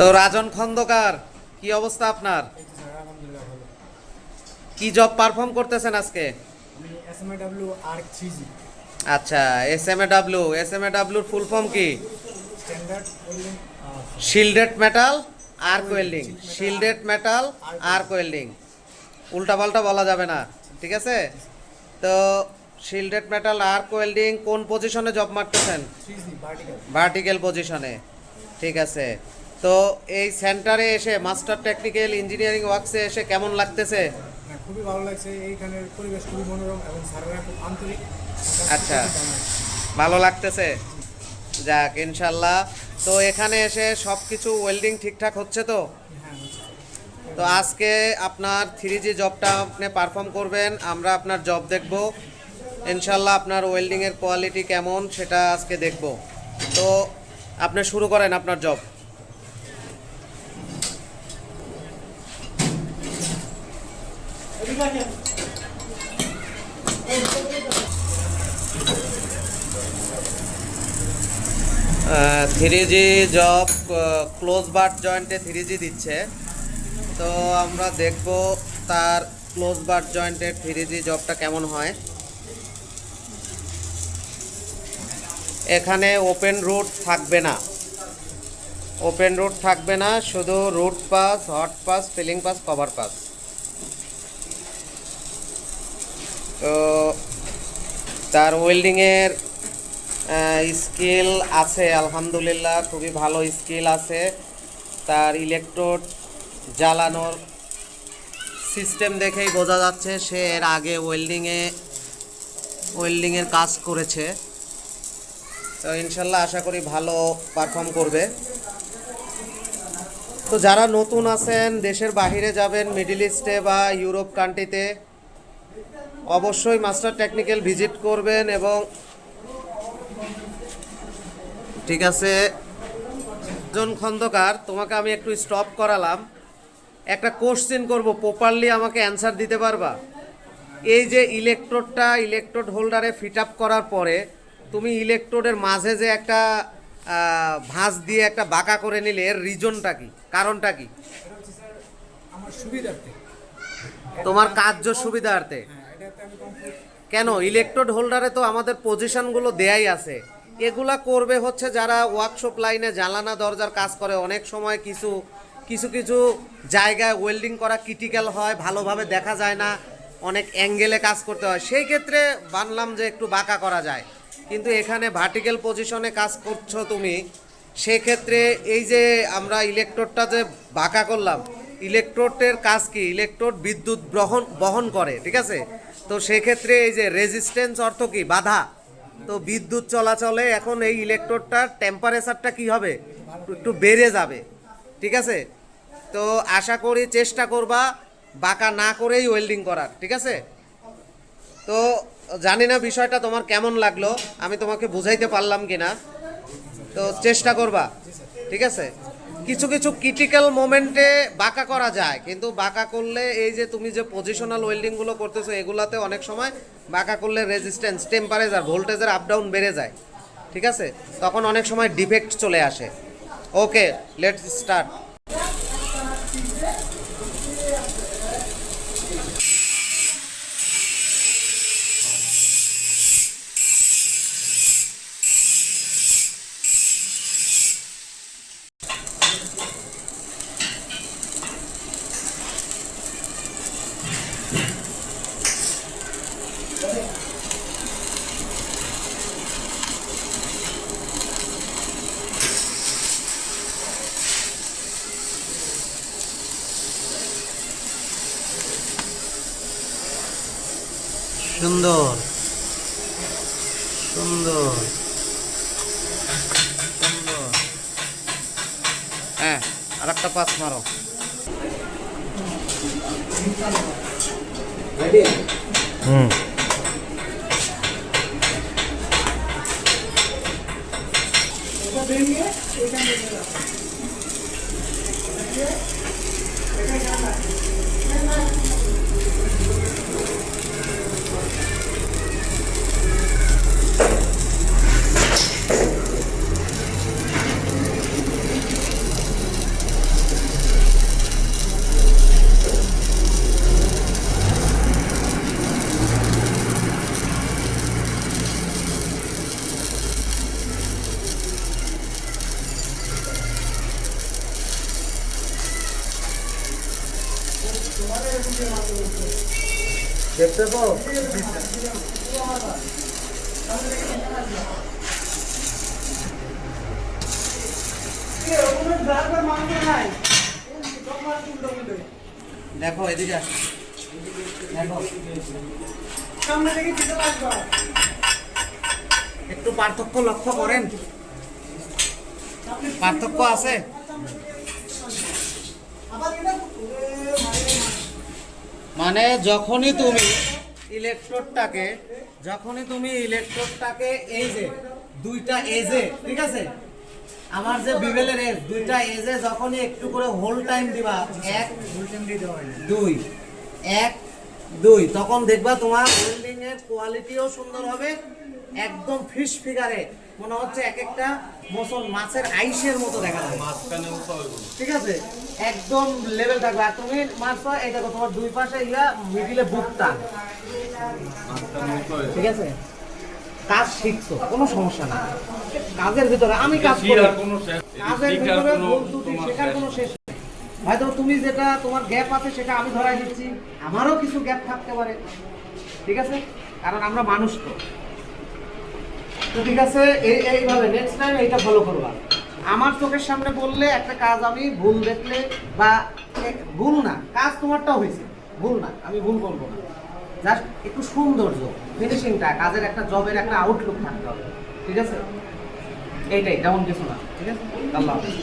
তো রাজন খন্দকার কি অবস্থা আপনার? কি জব পারফর্ম করতেছেন আজকে? আচ্ছা S M A W S M A ডাব্লিউর full form কি? Shielded metal arc welding shielded metal arc welding উল্টাপাল্টা বলা যাবে না ঠিক আছে? তো শিল্ডেড মেটাল আর্ক ওয়েল্ডিং কোন পজিশনে জব মারতেছেন? ভার্টিক্যাল পজিশনে ঠিক আছে। তো এই সেন্টারে এসে মাস্টার টেকনিক্যাল ইঞ্জিনিয়ারিং ওয়ার্কসে এসে কেমন লাগতেছে? হ্যাঁ খুবই ভালো লাগছে। এইখানের পরিবেশ খুবই মনোরম এবং স্যারেরা খুব আন্তরিক। আচ্ছা। ভালো লাগতেছে? যাক ইনশাল্লাহ। তো এখানে এসে সব কিছু ওয়েল্ডিং ঠিকঠাক হচ্ছে তো? হ্যাঁ তো আজকে আপনার থ্রি জি জবটা আপনি পারফর্ম করবেন আমরা আপনার জব দেখব। ইনশাল্লাহ আপনার ওয়েল্ডিংয়ের কোয়ালিটি কেমন সেটা আজকে দেখব। তো আপনি শুরু করেন আপনার job three G job close butt জয়েন্টে থ্রি জি দিচ্ছে। তো আমরা দেখব তার ক্লোজ বার্ট জয়েন্টের থ্রি জি জবটা কেমন হয়। এখানে ওপেন রুট থাকবে না। ওপেন রুট থাকবে না, শুধু root pass hot pass filling pass cover pass তো তার ওয়েল্ডিংয়ের স্কিল আছে, আলহামদুলিল্লাহ, খুবই ভালো স্কিল আছে। তার ইলেকট্রোড জ্বালানোর সিস্টেম দেখেই বোঝা যাচ্ছে সে এর আগে ওয়েল্ডিংয়ে ওয়েল্ডিংয়ের কাজ করেছে। তো ইনশাল্লাহ আশা করি ভালো পারফর্ম করবে। তো যারা নতুন আছেন, দেশের বাহিরে যাবেন মিডিল ইস্টে বা ইউরোপ কান্ট্রিতে অবশ্যই মাস্টার টেকনিক্যাল ভিজিট করবেন এবং ঠিক আছে জন খন্দকার তোমাকে আমি একটু স্টপ করালাম। একটা কোশ্চেন করব প্রপারলি আমাকে অ্যান্সার দিতে পারবা? এই যে ইলেকট্রোডটা ইলেকট্রোড হোল্ডারে ফিট আপ করার পরে তুমি ইলেকট্রোডের মাঝে যে একটা ভাঁজ দিয়ে একটা বাঁকা করে নিলে এর রিজনটা কি? কারণটা কি? তোমার কার্য সুবিধার্থে। কেন? ইলেকট্রোড হোল্ডারে তো আমাদের পজিশনগুলো দেয়াই আছে। এগুলা করবে হচ্ছে যারা ওয়ার্কশপ লাইনে জ্বালানা দরজার কাজ করে, অনেক সময় কিছু কিছু কিছু জায়গায় ওয়েল্ডিং করা ক্রিটিক্যাল হয়, ভালোভাবে দেখা যায় না, অনেক অ্যাঙ্গেলে কাজ করতে হয়। সেই ক্ষেত্রে বানলাম যে একটু বাঁকা করা যায়। কিন্তু এখানে ভার্টিক্যাল পজিশনে কাজ করছ তুমি, সেক্ষেত্রে এই যে আমরা ইলেকট্রোডটা যে বাঁকা করলাম ইলেকট্রোডের কাজ কি? ইলেকট্রোড বিদ্যুৎ বহন বহন করে, ঠিক আছে? তো সেক্ষেত্রে এই যে রেজিস্ট্যান্স অর্থ কি? বাধা। তো বিদ্যুৎ চলাচলে এখন এই ইলেকট্রোডটার টেম্পারেচারটা কি হবে? একটু বেড়ে যাবে, ঠিক আছে? তো আশা করি চেষ্টা করবা, বাঁকা না করেই ওয়েল্ডিং করার, ঠিক আছে? তো জানি না বিষয়টা তোমার কেমন লাগল, আমি তোমাকে বুঝাইতে পারলাম কি না তো চেষ্টা করবা, ঠিক আছে? কিছু কিছু ক্রিটিক্যাল মোমেন্টে বাঁকা করা যায়। কিন্তু বাঁকা করলে এই যে তুমি যে পজিশনাল ওয়েল্ডিংগুলো করতেছো, এগুলাতে অনেক সময় বাঁকা করলে রেজিস্ট্যান্স টেম্পারেচার ভোল্টেজের আপ ডাউন বেড়ে যায়। ঠিক আছে? তখন অনেক সময় ডিফেক্ট চলে আসে। ওকে লেটস স্টার্ট সুন্দর। সুন্দর। সুন্দর হ্যাঁ আর একটা পাস মারো। হুম। এটা দেখতে তো দেখো এদিকে একটু পার্থক্য লক্ষ্য করেন। পার্থক্য আছে? মানে যখনই তুমি ইলেকট্রোডটাকে, যখনই তুমি ইলেকট্রোডটাকে এই যে, দুইটা এজে ঠিক আছে? আমার যে বিবেলের এজ দুইটা এজে যখনই একটু করে হোল টাইম দিবা, এক হোল টাইম দিতে দুই, এক, দুই, তখন দেখবা তোমার হোল্ডিং এর কোয়ালিটিও সুন্দর হবে একদম ফিশ ফিগারে মনে হচ্ছে এক একটা মোসল মাছের আইসের মতো দেখা যাবে ঠিক আছে? একদম লেভেল থাকবে। আর তুমি মারছো এই দেখো তোমার দুই পাশে ইয়া মিডিলে বুকটা ঠিক আছে? কাজ শিখছো কোনো সমস্যা না কাজের ভিতরে আমি কাজ করি। কাজের ভিতরে ভুল ত্রুটি শেখার কোনো শেষ। হয়তো তুমি যেটা তোমার গ্যাপ আছে সেটা আমি ধরাই দিচ্ছি। আমারও কিছু গ্যাপ থাকতে পারে। ঠিক আছে? কারণ আমরা মানুষ তো। তো ঠিক আছে এই এইভাবে নেক্সট টাইম এইটা ফলো করবা। আমার চোখের সামনে বললে একটা কাজ আমি ভুল দেখলে বা ভুল না, কাজ তোমারটা হয়েছে। ভুল না, আমি ভুল করব না। জাস্ট একটু সৌন্দর্য ফিনিশিংটা কাজের একটা জবের একটা আউটলুক থাকতে হবে। ঠিক আছে? এইটাই তেমন কিছু না, ঠিক আছে? আল্লাহ হাফেজ।